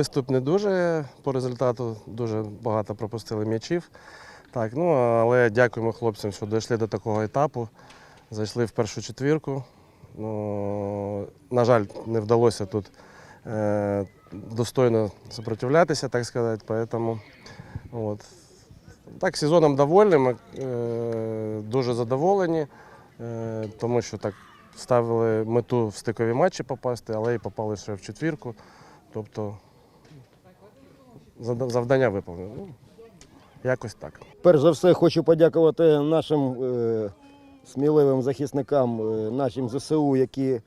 Виступ не дуже по результату, дуже багато пропустили м'ячів. Так, ну, але дякуємо хлопцям, що дійшли до такого етапу. Зайшли в першу четвірку. Ну, на жаль, не вдалося тут е, достойно сопротивлятися, так сказати. Поэтому, от. Так, сезоном довольні, е, дуже задоволені, е, тому що так ставили мету в стикові матчі попасти, але і попали ще в четвірку. Тобто завдання виповнено. Ну, якось так. Перш за все, хочу подякувати нашим е, сміливим захисникам, е, нашим ЗСУ, які,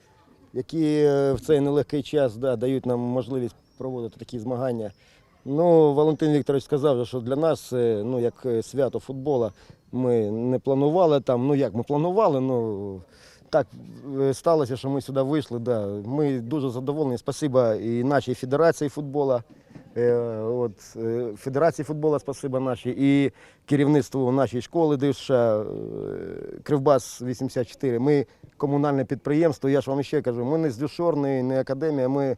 які е, в цей нелегкий час да, дають нам можливість проводити такі змагання. Ну, Валентин Вікторович сказав, що для нас це ну, як е, свято футбола. Ми не планували там. Ну як ми планували, ну так е, сталося, що ми сюди вийшли. Да. Ми дуже задоволені. Спасибо і нашій федерації футболу. Е, От, е, Федерації футболу спасибо нашій і керівництву нашої школи е, Кривбас 84. Ми комунальне підприємство. Я ж вам ще кажу, ми не з Дюшор, не, не академія. Ми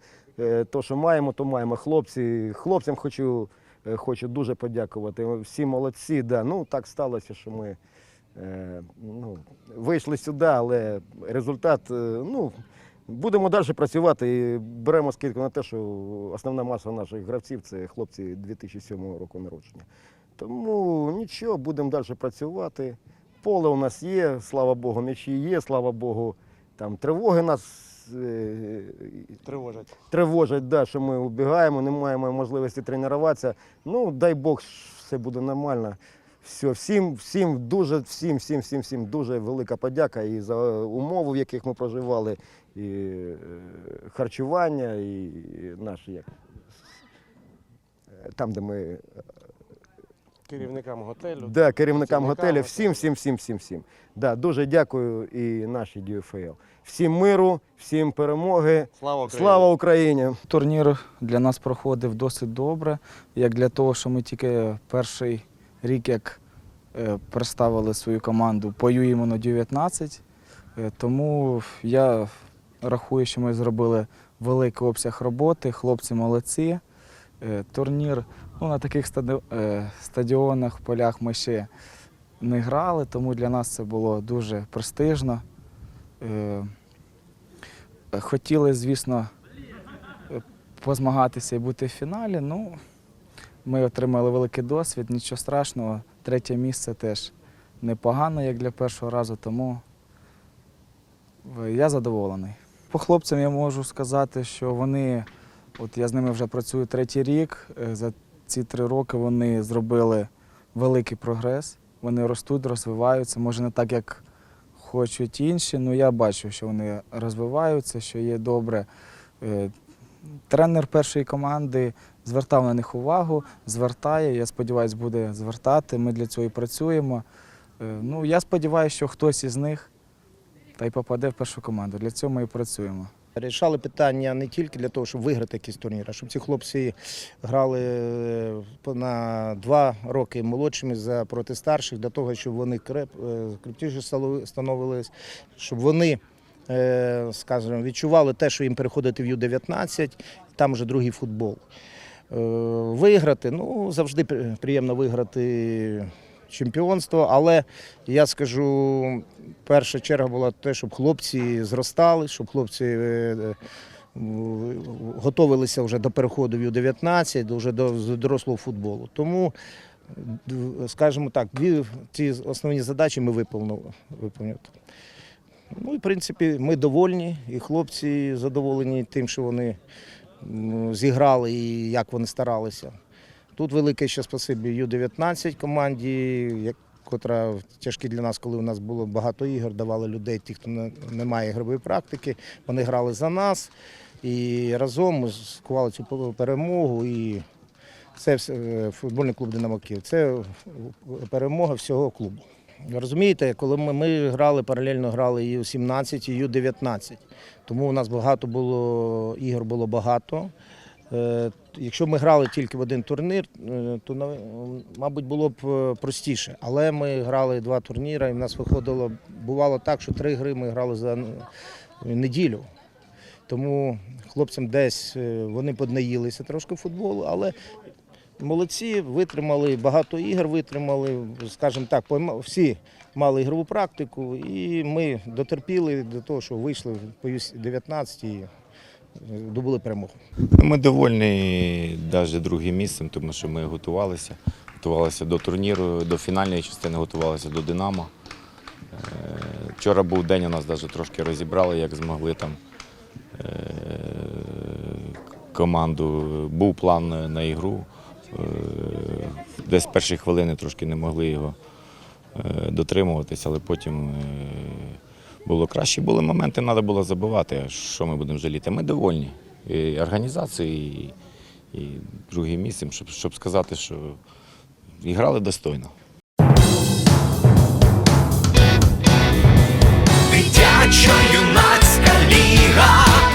то, що маємо, то маємо. Хлопці, хлопцям хочу, хочу дуже подякувати. Всі молодці. Да. Ну, так сталося, що ми ну, вийшли сюди, але результат, е, ну. Будемо далі працювати і беремо скидку на те, що основна маса наших гравців це хлопці 2007 року народження. Тому нічого, будемо далі працювати. Поле у нас є, слава Богу, м'ячі є, слава Богу, там тривоги нас е, Тривожать. тривожать, да, що ми убігаємо, не маємо можливості тренуватися. Ну, дай Бог, все буде нормально. Все, всім, всім дуже, всім, всім, всім, всім дуже велика подяка і за умови, в яких ми проживали, і е, харчування, і наші як. Там, де ми е, Керівникам готелю. да, керівникам готелю, всім, всім, всім, всім, всім. Да, дуже дякую і нашій DFL. Всім миру, всім перемоги. Слава Україні! Слава Україні! Турнір для нас проходив досить добре, як для того, що ми тільки перший рік, як е, представили свою команду, поюємо на 19. Е, Тому я рахую, що ми зробили великий обсяг роботи, хлопці молодці. Е, Турнір ну, на таких е, стадіонах, полях ми ще не грали, тому для нас це було дуже престижно. Хотіли, звісно, позмагатися і бути в фіналі. Ну, ми отримали великий досвід, нічого страшного. Третє місце теж непогано, як для першого разу, тому е, я задоволений. По хлопцям я можу сказати, що вони, от я з ними вже працюю третій рік. е, За ці три роки вони зробили великий прогрес. Вони ростуть, розвиваються. Може, не так, як хочуть інші, але я бачу, що вони розвиваються, що є добре. Тренер першої команди звертав на них увагу, звертає. Я сподіваюся, буде звертати. Ми для цього і працюємо. Е, Ну, я сподіваюся, що хтось із них та й попаде в першу команду. Для цього ми і працюємо. Рішали питання не тільки для того, щоб виграти якийсь турнір, а щоб ці хлопці грали е, на два роки молодшими за проти старших, для того, щоб вони креп, е, крепкіше становились, щоб вони, скажімо, відчували те, що їм переходити в Ю-19, там вже другий футбол. Е, Виграти, ну завжди приємно виграти чемпіонство, але я скажу, перша черга була те, щоб хлопці зростали, щоб хлопці е, е, м, готовилися вже до переходу в Ю-19, вже до дорослого футболу. Тому, скажімо так, ці основні задачі ми виповнили. Ну і в принципі ми довольні, і хлопці задоволені тим, що вони зіграли і як вони старалися. Тут велике ще спасибі Ю-19 команді, котра тяжкі для нас, коли у нас було багато ігор, давали людей, ті, хто не, має ігрової практики. Вони грали за нас і разом ми скували цю перемогу. І це е, футбольний клуб Динамо Київ. Це перемога всього клубу. Розумієте, коли ми, ми грали, паралельно грали і Ю-17, і Ю-19. Тому у нас багато було ігор було багато. Е, Якщо ми грали тільки в один турнір, е, то мабуть було б е, простіше. Але ми грали два турніри, і в нас виходило, бувало так, що три гри ми грали за неділю. Тому хлопцям десь вони поднаїлися трошки футболу, але молодці, витримали багато ігор, витримали, скажімо так, всі мали ігрову практику, і ми дотерпіли до того, що вийшли по Ю-19 і е, добули перемогу. Ми довольні навіть другим місцем, тому що ми готувалися. Готувалися до турніру, до фінальної частини готувалися до Динамо. Е, Вчора був день, у нас навіть трошки розібрали, як змогли там е, команду. Був план на ігру. Е, Десь перші хвилини трошки не могли його е, дотримуватись, але потім е, було краще. Були моменти, треба було забивати. Що ми будемо жаліти? Ми довольні і організацією, і, і другим місцем, щоб, щоб сказати, що і грали достойно. Дитячо юнацька